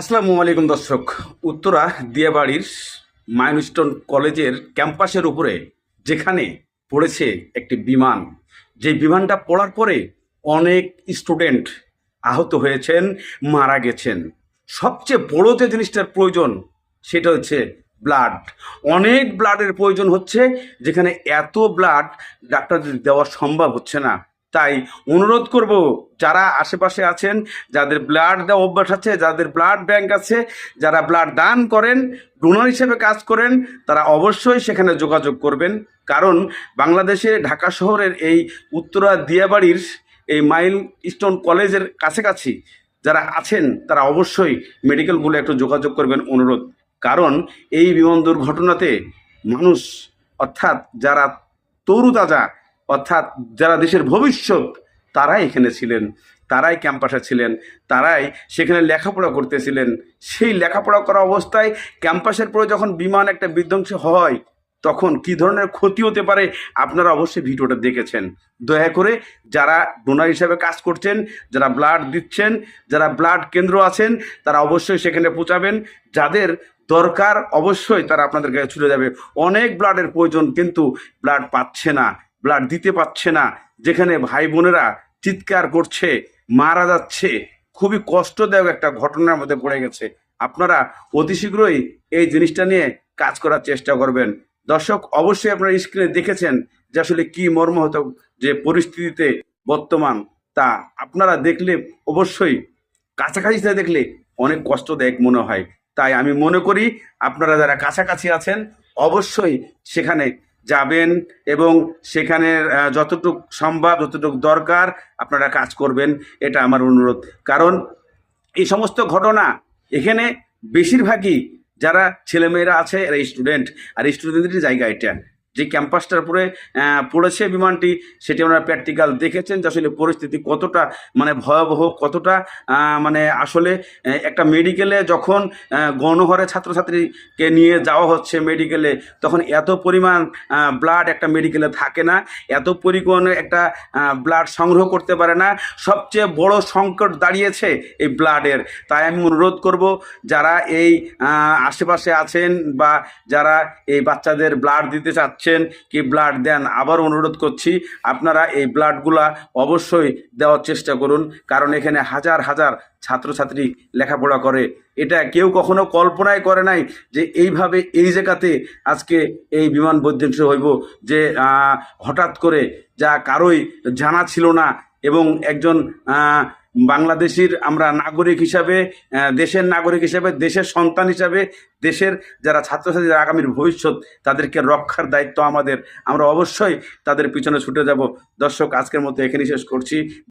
আসসালামু আলাইকুম দর্শক। উত্তরা দিয়াবাড়ির মাইলস্টোন কলেজের ক্যাম্পাসের উপরে যেখানে পড়েছে একটি বিমান। যে বিমানটা পড়ার পরে অনেক স্টুডেন্ট আহত হয়েছেন, মারা গেছেন। সবচেয়ে বড় যে জিনিসটার প্রয়োজন, সেটা হচ্ছে ব্লাড অনেক ব্লাডের প্রয়োজন হচ্ছে, যেখানে এত ব্লাড ডাক্তারদের দেওয়া সম্ভব হচ্ছে না। তাই অনুরোধ করব, যারা আশেপাশে আছেন, যাদের ব্লাড দেওয়া অভ্যাস আছে, যাদের ব্লাড ব্যাংক আছে, যারা ব্লাড দান করেন ডোনার হিসেবে কাজ করেন, তারা অবশ্যই সেখানে যোগাযোগ করবেন। কারণ বাংলাদেশে ঢাকা শহরের এই উত্তরা দিয়াবাড়ির এই মাইল স্টোন কলেজের কাছাকাছি যারা আছেন, তারা অবশ্যই মেডিকেলগুলো একটু যোগাযোগ করবেন অনুরোধ। কারণ এই বিমান দুর্ঘটনাতে মানুষ, অর্থাৎ যারা তরুতাজা অর্থাৎ যারা দেশের ভবিষ্যৎ, তারাই এখানে ছিলেন, তারাই ক্যাম্পাসে ছিলেন, তারাই সেখানে লেখাপড়া করতেছিলেন। সেই লেখাপড়া করা অবস্থায় ক্যাম্পাসের পরে যখন বিমান একটা বিধ্বংস হয়, তখন কি ধরনের ক্ষতি হতে পারে আপনারা অবশ্যই ভিডিওটা দেখেছেন। দয়া করে যারা ডোনার হিসাবে কাজ করছেন, যারা ব্লাড দিচ্ছেন, যারা ব্লাড কেন্দ্র আছেন, তারা অবশ্যই সেখানে পৌঁছাবেন। যাদের দরকার অবশ্যই তারা আপনাদের কাছে ছুটে যাবে। অনেক ব্লাডের প্রয়োজন, কিন্তু ব্লাড পাচ্ছে না। ব্লাড দিতে পারছে না। যেখানে ভাই বোনেরা চিৎকার করছে, মারা যাচ্ছে। খুবই কষ্টদায়ক একটা ঘটনার মধ্যে পড়ে গেছে। আপনারা অতি শীঘ্রই এই জিনিসটা নিয়ে কাজ করার চেষ্টা করবেন। দর্শক, অবশ্যই আপনারা স্ক্রিনে দেখেছেন যে আসলে কি মর্মাহত যে পরিস্থিতিতে বর্তমান। তা আপনারা দেখলে অবশ্যই কাছাকাছি দেখলে অনেক কষ্টদায়ক মনে হয়। তাই আমি মনে করি, আপনারা যারা কাছাকাছি আছেন, অবশ্যই সেখানে যাবেন এবং সেখানে যতটুক সম্ভব, যতটুক দরকার আপনারা কাজ করবেন, এটা আমার অনুরোধ। কারণ এই সমস্ত ঘটনা এখানে বেশিরভাগই যারা ছেলেমেয়েরা আছে, এরা স্টুডেন্ট আর স্টুডেন্টদের জায়গা এটা। যে ক্যাম্পাসটার উপরে পড়েছে বিমানটি, সেটি ওনারা প্র্যাকটিক্যাল দেখেছেন, যে আসলে পরিস্থিতি কতটা মানে ভয়াবহ, কতটা মানে আসলে একটা মেডিকেলে যখন গণহারে ছাত্রছাত্রীকে নিয়ে যাওয়া হচ্ছে মেডিকেলে তখন এত পরিমাণ ব্লাড একটা মেডিকেলে থাকে না, এত পরিমাণে একটা ব্লাড সংগ্রহ করতে পারে না, সবচেয়ে বড় সংকট দাঁড়িয়েছে এই ব্লাডের তাই আমি অনুরোধ করব, যারা এই আশেপাশে আছেন বা যারা এই বাচ্চাদের ব্লাড দিতে চাচ্ছেন কি ব্লাড দেন, আবার অনুরোধ করছি, আপনারা এই ব্লাডগুলা অবশ্যই দেওয়ার চেষ্টা করুন, কারণ এখানে হাজার হাজার ছাত্রছাত্রী লেখাপড়া করে। এটা কেউ কখনো কল্পনাই করে নাই যে এইভাবে এই জায়গাতে আজকে এই বিমান বৈধ্বংস হইব, যে হঠাৎ করে যা কারোই জানা ছিল না এবং একজন বাংলাদেশির আমরা নাগরিক হিসাবে দেশের নাগরিক হিসাবে, দেশের সন্তান হিসাবে, দেশের যারা ছাত্রছাত্রীরা আগামীর ভবিষ্যৎ, তাদেরকে রক্ষার দায়িত্ব আমাদের। আমরা অবশ্যই তাদের পিছনে ছুটে যাব। দর্শক, আজকের মতো এখানেই শেষ করছি।